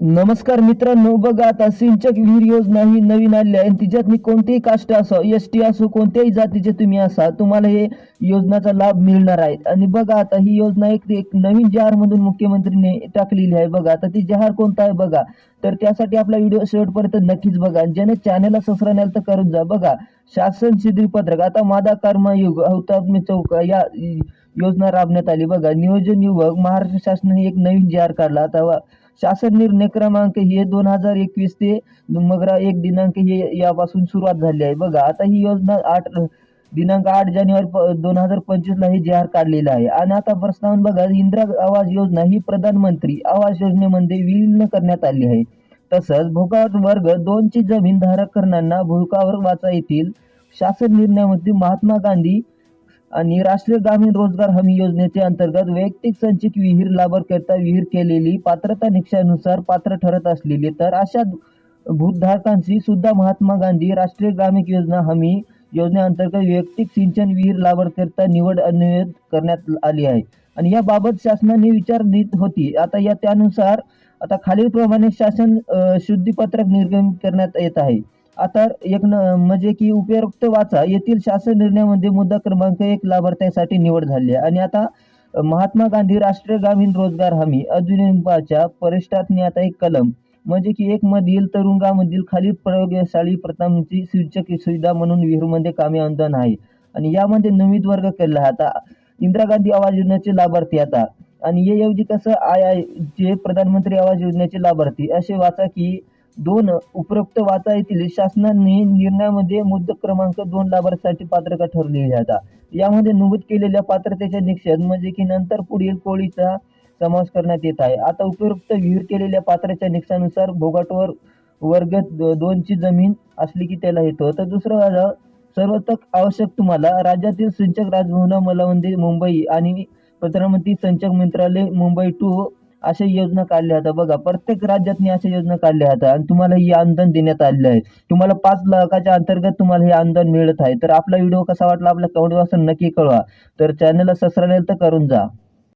नमस्कार मित्रांनो बघा आता सिंचक विहीर योजना ही नवीन आली आहे तिच्यात मी कोणतेही कास्ट असो एस टी असो कोणत्याही जातीचे तुम्ही असा तुम्हाला हे योजनाचा लाभ मिळणार आहे. आणि बघा आता ही योजना एक एक नवीन जहारमधून मुख्यमंत्रीने टाकलेली आहे. बघा आता ती जहार कोणता आहे बघा. तर त्यासाठी आपला व्हिडिओ शेवटपर्यंत नक्कीच बघा. ज्याने चॅनलला सबस्क्राईब नाही तर करून जा. बघा शासन शिथिलपत्रक आता मादा कर्मयुग हौतात्म्य चौक या योजना राबण्यात आली. बघा नियोजन युवक महाराष्ट्र शासनाने एक नवीन जी आर काढला. तेव्हा शासन निर्णय क्रमांक हे दोन हजार एकवीस ते मगरा एक दिनांक हे यापासून सुरुवात झाली आहे. बघा आता ही योजना आठ दिनांक आठ जानेवारी दोन हजार पंचवीस ला ही जाहीर काढलेला आहे. आणि आता प्रस्तावन बघा इंदिरा आवास योजना ही प्रधानमंत्री आवास योजनेमध्ये विलीन करण्यात आली आहे. तसंच भूकावर वर्ग दोनची जमीन धारक धारकरांना भूकावर वाचा येतील शासन निर्णयामध्ये महात्मा गांधी आणि राष्ट्रीय ग्रामीण रोजगार हमी योजनेचे अंतर्गत वैयक्तिक संचित विहीर लाभार्थीकरिता विहीर केलेली पात्रता निकषानुसार पात्र ठरत असलेली तर अशा भूतधारकांशी सुद्धा महात्मा गांधी राष्ट्रीय ग्रामीण योजना हमी योजनेअंतर्गत वैयक्तिक सिंचन विहीर लाभार्थीकरिता निवड निवेद करण्यात आली आहे. आणि याबाबत शासनाने विचार देत होती. आता या त्यानुसार आता खालीलप्रमाणे शासन शुद्धीपत्रक निर्गमित करण्यात येत आहे. आता एक न म्हणजे की उपयुक्त वाचा येथील शासन निर्णयामध्ये मुद्दा क्रमांक एक लाभार्थ्यासाठी निवड झाली आहे. आणि आता महात्मा गांधी राष्ट्रीय ग्रामीण रोजगार हमी अधिनियमाच्या परिष्ठातने आता एक कलम म्हणजे की एक मधील तरुंगामधील खालील प्रयोगशाळी प्रथमची सूचक सुविधा म्हणून विहीरमध्ये कामे अनुदान आहे. आणि यामध्ये नवीन वर्ग केला आता इंदिरा गांधी आवास योजनेचे लाभार्थी आता. आणि याऐवजी कसं आय आय जे प्रधानमंत्री आवास योजनेचे लाभार्थी असे वाचा की दोन उपरोक्त वाचा येथील शासनाने निर्णयामध्ये मुद्दा क्रमांक दोन लाभार्थ्यासाठी पात्रता ठरलेली आता. यामध्ये नमूद केलेल्या पात्रतेच्या निषेध म्हणजे की नंतर पुढील कोळीचा समावेश करण्यात येत आहे. आता उपयुक्त विहीर केलेल्या पात्राच्या निकषानुसार भोगाटवर वर्ग दोनची जमीन असली की त्याला येतो. तर दुसरं माझा सर्वतक आवश्यक तुम्हाला राज्यातील सिंचक राजभवन मलावंदी मुंबई आणि प्रधानमंत्री संचक मंत्रालय मुंबई टू अशा योजना काढल्या होत्या. बघा प्रत्येक राज्यातनी अशा योजना काढल्या होत्या आणि तुम्हाला ही अनुदान देण्यात आलेलं आहे. तुम्हाला पाच लाखाच्या अंतर्गत तुम्हाला हे अनुदान मिळत आहे. तर आपला व्हिडिओ कसा वाटला? आपल्या कमेंट बॉक्स नक्की कळवा. तर चॅनलला सबस्क्राईब तर करून जा.